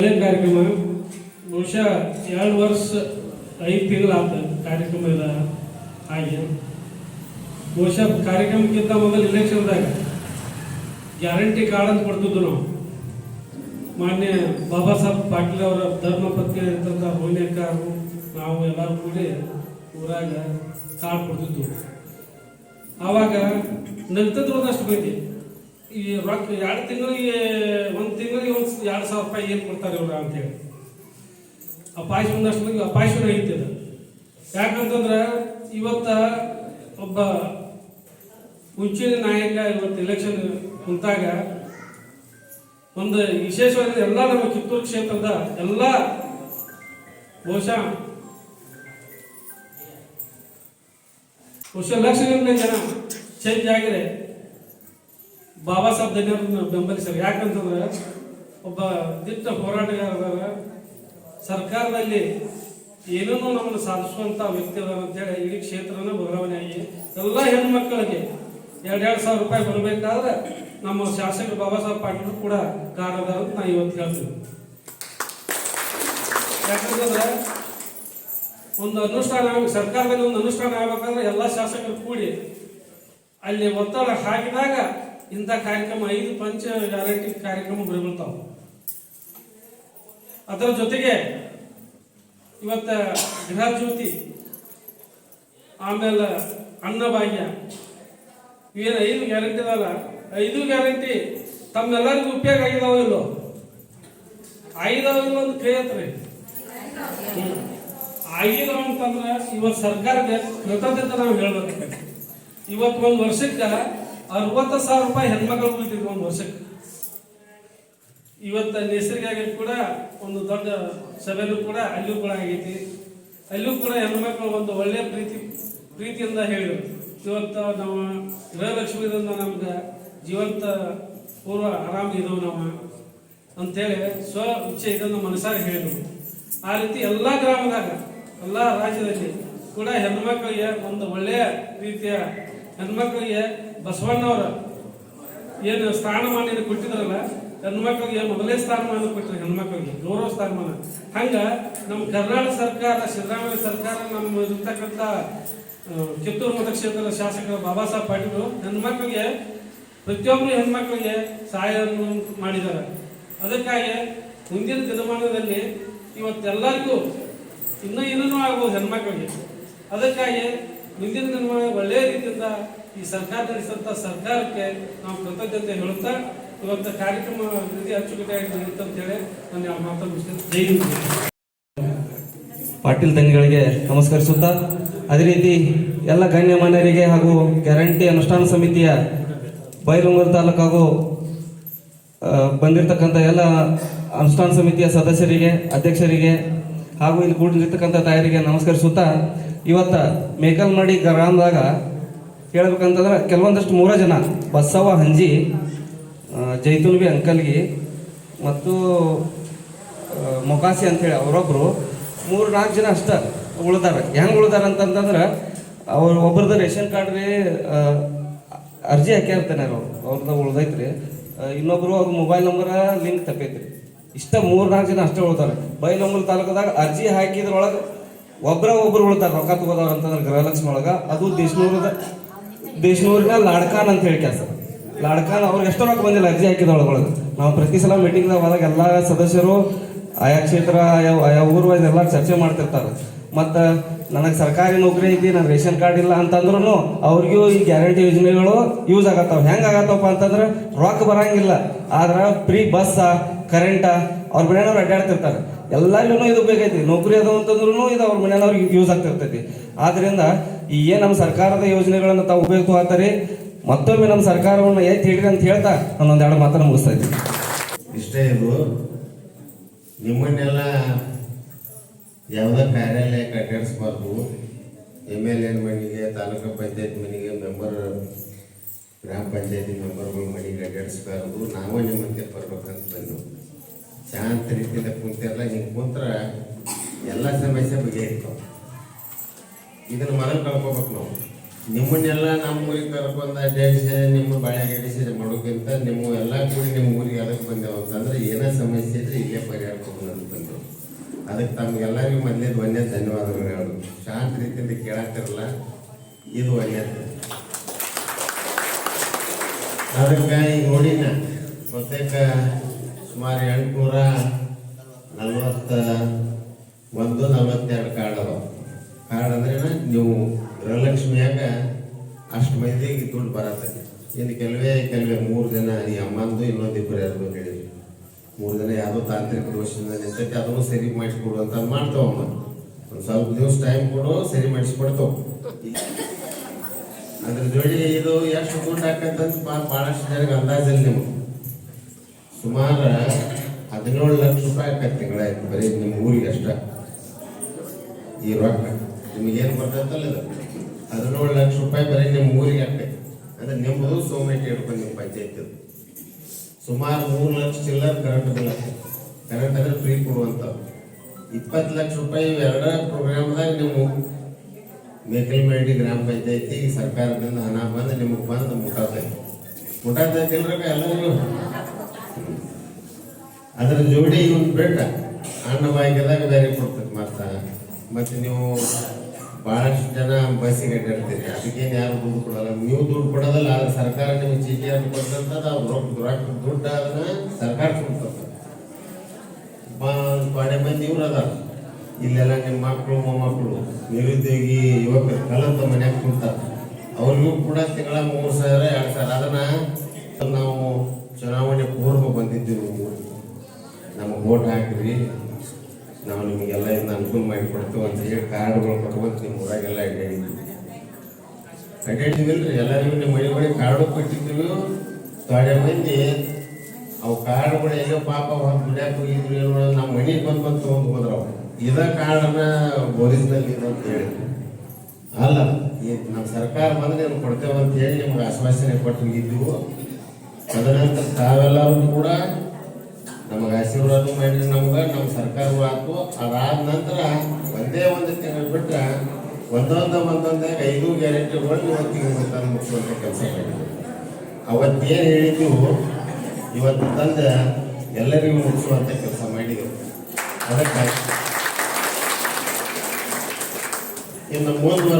ಕಾರ್ಯಕ್ರಮ ಬಹುಶಃ ಎರಡು ವರ್ಷ ಐದು ತಿಂಗಳಾದ ಕಾರ್ಯಕ್ರಮ ಇದ ಹಾಗೆ ಬಹುಶಃ ಕಾರ್ಯಕ್ರಮಕ್ಕಿಂತ ಮೊದಲು ಇಲೆಕ್ಷನ್ದಾಗ ಗ್ಯಾರಂಟಿ ಕಾರ್ಡ್ ಅಂತ ಕೊಡ್ತಿದ್ರು ನಾವು. ಮಾನ್ಯ ಬಾಬಾ ಸಾಹೇಬ್ ಪಾಟೀಲ್ ಅವರ ಧರ್ಮ ಪತ್ನಿ ಇರ್ತಂಥ ರೋಹಿಣಿಯಕ್ಕರು ನಾವು ಎಲ್ಲರೂ ಕೂಡಿ ಊರಾಗ ಕಾರ್ಡ್ ಕೊಡ್ತಿದ್ವು. ಆವಾಗ ನಗ್ತದ್ದು ಒಂದಷ್ಟು ಈ ರೊಕ್ಕ ಎರಡು ತಿಂಗಳಿಗೆ, ಒಂದು ತಿಂಗಳಿಗೆ ಒಂದು ಎರಡು ಸಾವಿರ ರೂಪಾಯಿ ಏನು ಕೊಡ್ತಾರೆ ಇವ್ರು ಅಂತೇಳಿ ಪಾಯಸ ಒಂದಷ್ಟು ಮಂದಿ ಆ ಅದು. ಯಾಕಂತಂದ್ರೆ ಇವತ್ತ ಒಬ್ಬ ಮುಂಚಿನ ನಾಯಕ ಇವತ್ತು ಎಲೆಕ್ಷನ್ ಕುಂತಾಗ ಒಂದು ವಿಶೇಷವಾಗಿ ಎಲ್ಲ ನಮ್ಮ ಕಿತ್ತೂರು ಕ್ಷೇತ್ರದ ಎಲ್ಲ ಬಹುಶಃ ಬಹುಶಃ ಲಕ್ಷಗಟ್ಟಲೆ ಜನ ಚೇಂಜ್ ಆಗಿದೆ. ಬಾಬಾ ಸಾಹೇಬ್ ಧನ್ಯರನ್ನ ಬೆಂಬಲಿಸ್ತಾರೆ ಯಾಕಂತಂದ್ರೆ ಒಬ್ಬ ದಿಟ್ಟ ಹೋರಾಟಗಾರರ ಸರ್ಕಾರದಲ್ಲಿ ಏನನ್ನೂ ನಮ್ಮನ್ನು ಸಾಧಿಸುವಂತ ವ್ಯಕ್ತಿ ಅದಾರ ಅಂತೇಳಿ ಇಡೀ ಕ್ಷೇತ್ರನ ಬದಲಾವಣೆ ಆಗಿ ಎಲ್ಲ ಹೆಣ್ಮಕ್ಕಳಿಗೆ ಎರಡೆರಡು ಸಾವಿರ ರೂಪಾಯಿ ಬರಬೇಕಾದ್ರೆ ನಮ್ಮ ಶಾಸಕರು ಬಾಬಾ ಸಾಹೇಬ್ ಪಾಟೀಲ್ ಕೂಡ ಕಾರಣ ಅಂತ ನಾ ಇವತ್ತು ಹೇಳ್ತೀನಿ. ಯಾಕಂತಂದ್ರೆ ಒಂದು ಅನುಷ್ಠಾನ ಸರ್ಕಾರದಲ್ಲಿ ಒಂದು ಅನುಷ್ಠಾನ ಆಗ್ಬೇಕಂದ್ರೆ ಎಲ್ಲ ಶಾಸಕರು ಕೂಡಿ ಅಲ್ಲಿ ಒತ್ತಡ ಹಾಕಿದಾಗ ಇಂಥ ಕಾರ್ಯಕ್ರಮ, ಐದು ಪಂಚ ಗ್ಯಾರಂಟಿ ಕಾರ್ಯಕ್ರಮ ಬರಬಿಡ್ತಾವ. ಅದರ ಜೊತೆಗೆ ಇವತ್ತ ಗೃಹ ಜ್ಯೋತಿ ಆಮೇಲೆ ಅನ್ನಭಾಗ್ಯ, ಏನು ಐದು ಗ್ಯಾರಂಟಿ ಅದಲ್ಲ ಐದು ಗ್ಯಾರಂಟಿ ತಮ್ಮೆಲ್ಲರಿಗೂ ಉಪಯೋಗ ಆಗಿದಾವ ಇಲ್ಲೋ? ಆಗಿದಾವ ಇಲ್ಲ ಕೈ ಹತ್ರ ಆಗಿದಾವ ಅಂತಂದ್ರೆ ಇವತ್ತು ಸರ್ಕಾರಕ್ಕೆ ಕೃತಜ್ಞತೆ ನಾವು ಹೇಳ್ಬೇಕು. ಇವತ್ತು ಒಂದು ವರ್ಷಕ್ಕೆ ಅರವತ್ತು ಸಾವಿರ ರೂಪಾಯಿ ಹೆಣ್ಮಕ್ಳು ಉಳಿತಿದ್ರು ಒಂದು ವರ್ಷಕ್ಕೆ. ಇವತ್ತು ನೇಸರಿಗಾಗಿ ಕೂಡ ಒಂದು ದೊಡ್ಡ ಸಭೆಯಲ್ಲೂ ಕೂಡ ಅಲ್ಲೂ ಕೂಡ ಆಗೈತಿ. ಅಲ್ಲೂ ಕೂಡ ಹೆಣ್ಮಕ್ಳು ಒಂದು ಒಳ್ಳೆಯ ಪ್ರೀತಿ, ಪ್ರೀತಿಯಿಂದ ಹೇಳಿದರು. ಇವತ್ತು ನಾವು ಗೃಹಲಕ್ಷ್ಮಿಯಿಂದ ನಮ್ಗೆ ಜೀವಂತ ಪೂರ್ವ ಆರಾಮ ಇದ್ದವು ನಾವು ಅಂತೇಳಿ ಸ್ವ ಇಚ್ಛೆ ಇದನ್ನು ಮನಸಾರ ಹೇಳಿದರು. ಆ ರೀತಿ ಎಲ್ಲ ಗ್ರಾಮದಾಗ, ಎಲ್ಲ ರಾಜ್ಯದಲ್ಲಿ ಕೂಡ ಹೆಣ್ಮಕ್ಳಿಗೆ ಒಂದು ಒಳ್ಳೆಯ ರೀತಿಯ ಹೆಣ್ಮಕ್ಳಿಗೆ ಬಸವಣ್ಣವರ ಏನು ಸ್ಥಾನಮಾನ ಕೊಟ್ಟಿದ್ರಲ್ಲ, ಹೆಣ್ಮಕ್ಳಿಗೆ ಮೊದಲೇ ಸ್ಥಾನಮಾನ ಕೊಟ್ಟರು ಹೆಣ್ಮಕ್ಳಿಗೆ, ಗೌರವ ಸ್ಥಾನಮಾನ. ಹಂಗ ನಮ್ಮ ಕರ್ನಾಟಕ ಸರ್ಕಾರ, ಸಿದ್ದರಾಮಯ್ಯ ಸರ್ಕಾರ ನಮ್ಮ ಇರ್ತಕ್ಕಂಥ ಕಿತ್ತೂರು ಮತಕ್ಷೇತ್ರದ ಶಾಸಕ ಬಾಬಾ ಸಾಹೇಬ್ ಪಾಟೀಲ್ ಹೆಣ್ಮಕ್ಳಿಗೆ, ಪ್ರತಿಯೊಬ್ಬರು ಹೆಣ್ಮಕ್ಳಿಗೆ ಸಹಾಯವನ್ನು ಮಾಡಿದ್ದಾರೆ ಅದಕ್ಕಾಗಿ ಮುಂದಿನ ದಿನಮಾನದಲ್ಲಿ ಇವತ್ತೆಲ್ಲರಿಗೂ ಇನ್ನೂ ಇನ್ನೂ ಆಗ್ಬೋದು ಹೆಣ್ಮಕ್ಳಿಗೆ, ಅದಕ್ಕಾಗಿ ಮುಂದಿನ ದಿನಮಾನ ಒಳ್ಳೆಯ ರೀತಿಯಿಂದ ಈ ಸರ್ಕಾರ ನಡೆಸಿದಂಥ ಸರ್ಕಾರಕ್ಕೆ ನಾವು ಕೃತಜ್ಞತೆ ಹೇಳುತ್ತಾ ಇವತ್ತು ಕಾರ್ಯಕ್ರಮ ರೀತಿ ಅಚ್ಚುಕಟ್ಟಾಗಿ ನಡೆಯುತ್ತೆ ಅಂತ ಹೇಳಿ ನಾನು ಯಾವ ಹಿಂದ್. ಪಾಟೀಲ್ ತಂಗಿಗಳಿಗೆ ನಮಸ್ಕರಿಸುತ್ತಾ, ಅದೇ ರೀತಿ ಎಲ್ಲ ಗಣ್ಯಮಾನ್ಯರಿಗೆ ಹಾಗೂ ಗ್ಯಾರಂಟಿ ಅನುಷ್ಠಾನ ಸಮಿತಿಯ ಬೈಲುಂಗೂರು ತಾಲೂಕು ಹಾಗೂ ಬಂದಿರತಕ್ಕಂಥ ಎಲ್ಲ ಅನುಷ್ಠಾನ ಸಮಿತಿಯ ಸದಸ್ಯರಿಗೆ, ಅಧ್ಯಕ್ಷರಿಗೆ ಹಾಗೂ ಇಲ್ಲಿ ಕೂಡಿರ್ತಕ್ಕಂಥ ತಾಯರಿಗೆ ನಮಸ್ಕರಿಸುತ್ತಾ, ಇವತ್ತ ಮೇಕಲ್ಮಡಿ ಗ್ರಾಮದಾಗ ಹೇಳ್ಬೇಕಂತಂದ್ರೆ ಕೆಲವೊಂದಷ್ಟು ಮೂರ ಜನ ಬಸವ ಹಂಜಿ ಆ, ಜೈತುನ್ಬಿ ಅಂಕಲ್ಗಿ ಮತ್ತು ಮೊಕಾಸಿ ಅಂತೇಳಿ ಅವರೊಬ್ಬರು ಮೂರು ನಾಲ್ಕು ಜನ ಅಷ್ಟೇ ಉಳ್ದಾರ. ಹೆಂಗೆ ಉಳ್ದಾರ ಅಂತಂತಂದ್ರೆ ಅವ್ರು ಒಬ್ರದ್ದು ರೇಷನ್ ಕಾರ್ಡ್ ರೀ ಅರ್ಜಿ ಹಾಕ್ಯಾರ್ತಾನೆ ಅವ್ರು. ಅವ್ರದ್ದು ಉಳ್ದೈತ್ರಿ. ರೀ ಇನ್ನೊಬ್ರು ಅವ್ರ ಮೊಬೈಲ್ ನಂಬರ್ ಲಿಂಕ್ ತಪ್ಪೈತ್ರಿ. ಇಷ್ಟ ಮೂರು ನಾಲ್ಕು ಜನ ಅಷ್ಟೇ ಉಳ್ತಾರೆ ಬೈಲಂಬಲ್ ತಾಲೂಕದಾಗ ಅರ್ಜಿ ಹಾಕಿದ್ರೊಳಗೆ ಒಬ್ಬರ ಒಬ್ರು ಉಳ್ತಾರೆ ರೊಕ್ಕ ತಗೋದವ್ರ ಅಂತಂದ್ರೆ ಗೃಹಲಕ್ಷ್ಮಿ ಒಳಗ ಅದು ದೇಶನೂರದ. ದೇಶನೂರಿನ ಲಾಡ್ಕಾನ್ ಅಂತ ಹೇಳಿ ಕೆಲಸ. ಲಾಡ್ಕಾನ್ ಅವ್ರಿಗೆ ಎಷ್ಟೋ ರೊಕ್ಕ ಬಂದಿಲ್ಲ, ಅರ್ಜಿ ಹಾಕಿದ ಒಳಗೊಳಗೆ ನಾವು ಪ್ರತಿ ಸಲ ಮೀಟಿಂಗ್ದಾಗ ಹೋದಾಗ ಎಲ್ಲ ಸದಸ್ಯರು, ಆಯಾ ಕ್ಷೇತ್ರ, ಆಯಾ ಆಯಾ ಊರು ವೈಸ್ ಎಲ್ಲ ಚರ್ಚೆ ಮಾಡ್ತಿರ್ತಾರೆ. ಮತ್ತು ನನಗೆ ಸರ್ಕಾರಿ ನೌಕರಿ ಐತಿ ನನ್ನ ರೇಷನ್ ಕಾರ್ಡ್ ಇಲ್ಲ ಅಂತಂದ್ರೂ ಅವ್ರಿಗೂ ಈ ಗ್ಯಾರಂಟಿ ಯೋಜನೆಗಳು ಯೂಸ್ ಆಗತ್ತಾವ. ಹೆಂಗೆ ಆಗತ್ತಪ್ಪ ಅಂತಂದ್ರೆ ರೊಕ್ಕ ಬರಂಗಿಲ್ಲ. ಆದ್ರೆ ಫ್ರೀ ಬಸ್ ಕರೆಂಟ ಅವ್ರ ಮನೆಯವ್ರು ಅಡ್ಡಾಡ್ತಿರ್ತಾರೆ ಎಲ್ಲರಿಗೂ ಇದು ಬೇಕೈತಿ ನೌಕರಿ ಅದಾವ ಅಂತಂದ್ರೂ ಇದು ಅವ್ರ ಮನೆಯವ್ರಿಗೆ ಯೂಸ್ ಆಗ್ತಿರ್ತೈತಿ. ಆದ್ರಿಂದ ಈ ಏನು ನಮ್ಮ ಸರ್ಕಾರದ ಯೋಜನೆಗಳನ್ನು ತಾವು ಉಪಯುಕ್ತವಾಗ್ತಾರೆ ಮತ್ತೊಮ್ಮೆ ನಮ್ಮ ಸರ್ಕಾರವನ್ನು ಎತ್ತಿ ಹಿಡಿರಿ ಅಂತ ಹೇಳ್ತಾ ನಾನು ಒಂದೆರಡು ಮಾತನ್ನು ಮುಗಿಸ್ತಾ ಇದ್ದೀನಿ. ಇಷ್ಟೇ ಇದು ನಿಮ್ಮನ್ನೆಲ್ಲ ಯಾವುದೇ ಕಾರ್ಯಾಲಯ ಕಟ್ಟಿಡಿಸ್ಬಾರ್ದು ಎಂ ಎಲ್ ಎನ್ ಮನೆಗೆ, ತಾಲೂಕು ಪಂಚಾಯತ್ ಮನೆಗೆ ಮೆಂಬರ್ ಗ್ರಾಮ ಪಂಚಾಯತಿ ಮೆಂಬರ್ಗಳ ಮನೆಗೆ ಅಡ್ಡಾಡಿಸ್ಬಾರ್ದು ನಾವೇ ನಿಮ್ಮಂತೆ ಬರ್ಬೇಕಂತ ಬಂದು. ಶಾಂತ ರೀತಿಯಿಂದ ಕುಂತಿರಲ್ಲ ಹಿಂಗೆ ಕುಂತ್ರ ಎಲ್ಲ ಸಮಸ್ಯೆ ಬಗೆಹರಿತಾವ. ಇದನ್ನು ಮನ ಕಳ್ಕೊಬೇಕು ನಾವು. ನಿಮ್ಮನ್ನೆಲ್ಲ ನಮ್ಮ ಊರಿಗೆ ಕರ್ಕೊಂಡು ಅಡ್ಡಾಡಿಸಿ ನಿಮ್ಮ ಬಾಳೆ ಅಡ್ಡಾಡಿಸಿ ಮಾಡೋಕ್ಕಿಂತ ನಿಮ್ಮ ಎಲ್ಲ ಕೂಡಿ ನಿಮ್ಮ ಊರಿಗೆ ಅದಕ್ಕೆ ಬಂದೆವು ಅಂತಂದ್ರೆ ಏನೇ ಸಮಸ್ಯೆ ಇದ್ರೆ ಇಲ್ಲೇ ಪರಿಹಾರಕ್ಕೆ ಬಂದೆವು ಅದಕ್ಕೆ ತಮಗೆಲ್ಲರಿಗೂ ಮೊದಲೇದು ಒಂದೇ ಧನ್ಯವಾದಗಳು ಹೇಳೋದು. ಶಾಂತ ರೀತಿಯಿಂದ ಕೇಳಾಕಿರಲ್ಲ ಇದು ಒಳ್ಳೆಯದು ಅದಕ್ಕೆ ಈಗ ನೋಡಿನ ಪ್ರತ್ಯೇಕ ಸುಮಾರು ಎಂಟುನೂರ ನಲ್ವತ್ತ ಒಂದು, ನಲ್ವತ್ತೆರಡು ಕಾರ್ಡ್ ಅಂದ್ರೆ ನೀವು ಗೃಹಲಕ್ಷ್ಮಿಯಾಗ ಅಷ್ಟು ಮಂದಿಗೆ ದುಡ್ಡು ಬರತ್ತೆ ಇನ್ನು ಕೆಲವೇ ಕೆಲವೇ ಮೂರು ಜನ ಈ ಅಮ್ಮಂದು ಇನ್ನೊಂದು ಇಬ್ಬರು ಯಾರು ಹೇಳಿ ಮೂರು ಜನ ಯಾವುದೋ ತಾಂತ್ರಿಕ ದೋಷದಿಂದ ನಿಂತೈತೆ ಅದನ್ನು ಸರಿ ಮಾಡಿಸ್ಕೊಡು ಅಂತ ಮಾಡ್ತಾವಮ್ಮ ಒಂದು ಸ್ವಲ್ಪ ದಿವಸ ಟೈಮ್ ಕೊಡು, ಸರಿ ಮಾಡಿಸ್ಕೊಡ್ತಾವ. ಅದ್ರ ಜೋಡಿ ಇದು ಎಷ್ಟು ದುಡ್ಡು ಹಾಕಂತಂತ ಭಾಳಷ್ಟು ಜನಕ್ಕೆ ಅಂದಾಜಲ್ಲಿ ನಿಮ್ಗೆ. ಸುಮಾರು ಹದಿನೇಳು ಲಕ್ಷ ರೂಪಾಯಿ ಆಕತ್ತೆ ತಿಂಗಳಾಯ್ತು ಬರೀ ನಿಮ್ಮ ಊರಿಗೆ ಅಷ್ಟ. ಈ ರೊಕ್ಕ. ನಿಮಗೇನು ಬರ್ತೈತಲ್ಲ ಹದಿನೇಳು ಲಕ್ಷ ರೂಪಾಯಿ ಬರೀ ನಿಮ್ಮ ಊರಿಗೆ ಆಕೈತಿ ಅಂದ್ರೆ ನಿಮ್ಮದು ಸೋಮನೆಟ್ಟಿ ಹಿಡ್ಕೊಂಡು ನಿಮ್ಮ ಪಂಚಾಯತ್ ಸುಮಾರು ಮೂರು ಲಕ್ಷ ಚಿಲ್ಲರ್ ಕರೆಂಟ್ ಬಿಲ್ ಕರೆಂಟ್ ಅಂದ್ರೆ ಫ್ರೀ ಕೊಡುವಂತ ಇಪ್ಪತ್ತು ಲಕ್ಷ ರೂಪಾಯಿ ಎರಡ ಪ್ರೋಗ್ರಾಮ್ದಾಗ ನೀವು ಮೇಕಲ್ಮೇಡಿ ಗ್ರಾಮ ಪಂಚಾಯತಿ ಸರ್ಕಾರದಿಂದ ಹಣ ಬಂದು, ನಿಮಗೆ ಬಂದು ಮುಟ್ಟಾತೈತಿ ಮುಟ್ಟಾತೈತಿ ಇಲ್ರಕ್ಕ ಎಲ್ಲರಿಗೂ ಅದ್ರ ಜೋಡಿ ಒಂದು ಬೆಟ್ಟ ಅಣ್ಣ ಬಾಯಿಗೆಲ್ಲ ಬೇರೆ ಕೊಡ್ತೈತಿ ಮತ್ತೆ ಮತ್ತೆ ನೀವು ಬಹಳಷ್ಟು ಜನ ಬಸ್ಸಿಗೆ ಅಡ್ಡಾಡ್ತೀರಿ ಅದಕ್ಕೇನು ಯಾರು ದುಡ್ಡು ಕೊಡಲ್ಲ. ನೀವು ದುಡ್ಡು ಕೊಡೋದಲ್ಲ, ಆದ್ರೆ ಸರ್ಕಾರ ನಿಮಗೆ ಚೀಟಿ ಅಂತ ಕೊಟ್ಟಂತದ ಅವ್ರು ದುಡ್ಡು ಅದನ್ನ ಸರ್ಕಾರ ಪಾಡೆ ಮಂದಿ ಇವ್ರು ಅದಾರ ಇಲ್ಲೆಲ್ಲ ನಿಮ್ಮ ಮಕ್ಕಳು ಮೊಮ್ಮಕ್ಕಳು ನಿರುದ್ಯೋಗಿ ಯುವಕರು ಕಲಂತ ಮನ್ಯಾಗ ಕೊಡ್ತಾರ ಅವ್ರಿಗೂ ಕೂಡ ತಿಂಗಳ ಮೂರು ಸಾವಿರ, ಎರಡು ಸಾವಿರ. ಅದನ್ನ ನಾವು ಚುನಾವಣೆ ಪೂರ್ವ ಬಂದಿದ್ದೀವಿ. ನಮಗೆ ವೋಟ್ ಹಾಕಿರಿ. ನಾವು ನಿಮಗೆಲ್ಲ ಇದನ್ನ ಅನುಕೂಲ ಮಾಡಿ ಕೊಡ್ತೀವಿ ಅಂತ ಹೇಳಿ ಕಾರ್ಡ್ಗಳು ಕೊಟ್ಕೊಂತ ನಿಮ್ಮ ಊರಾಗೆಲ್ಲ ಅಡ್ಡಾಡಿದ್ವಿ ರೀ ಎಲ್ಲರಿಗೂ ನಿಮ್ಮ ಮನೆ ಬಳಿ ಕಾರ್ಡು ಕೊಟ್ಟಿದ್ದೀವಿ. ತೊಡೆ ಮಂದಿ, ಅವು ಕಾರ್ಡ್ಗಳು ಎಲ್ಲೋ ಪಾಪ ಒಂದು ದುಡ್ಯಾಕ ಹೋಗಿದ್ರು ಏನು ನಮ್ಮ ಮನೆಗೆ ಬಂದು ಬಂದು ತೊಗೊಂಡು ಹೋದ್ರೆ ಅವ್ರು. ಇದ ಕಾರ್ಡನ್ನ ಇದು ಅಂತ ಹೇಳಿ. ಅಲ್ಲ, ಈ ನಮ್ಮ ಸರ್ಕಾರ ಬಂದ್ರೆ ನೀವು ಕೊಡ್ತೇವೆ ಅಂತ ಹೇಳಿ ನಿಮ್ಗೆ ಆಶ್ವಾಸನೆ ಕೊಟ್ಟು ಹೋಗಿದ್ದೀವಿ. ತದನಂತರ ತಾವೆಲ್ಲರೂ ಕೂಡ ನಮಗೆ ಆಶೀರ್ವಾದ ಮಾಡಿದ್ರೆ ನಮ್ಗೆ, ನಮ್ಮ ಸರ್ಕಾರವು ಆಯ್ತು ಅದಾದ ನಂತರ ಒಂದೇ ಒಂದು ತಿಂಗಳು ಬಿಟ್ಟರೆ ಒಂದೊಂದು ಒಂದೊಂದಾಗ ಐದು ಗ್ಯಾರಂಟಿಗಳು ಇವತ್ತಿಗೆ ತಂದು ಮುಗಿಸುವಂಥ ಕೆಲಸ ಮಾಡಿದ್ರು. ಅವತ್ತೇನು ಹೇಳಿದ್ದು ಇವತ್ತು ತಂದೆ ಎಲ್ಲರಿಗೂ ಮುಗಿಸುವಂಥ ಕೆಲಸ ಮಾಡಿದೆವು ಅದಕ್ಕೆ ಇನ್ನು ಮುಂದುವರೆ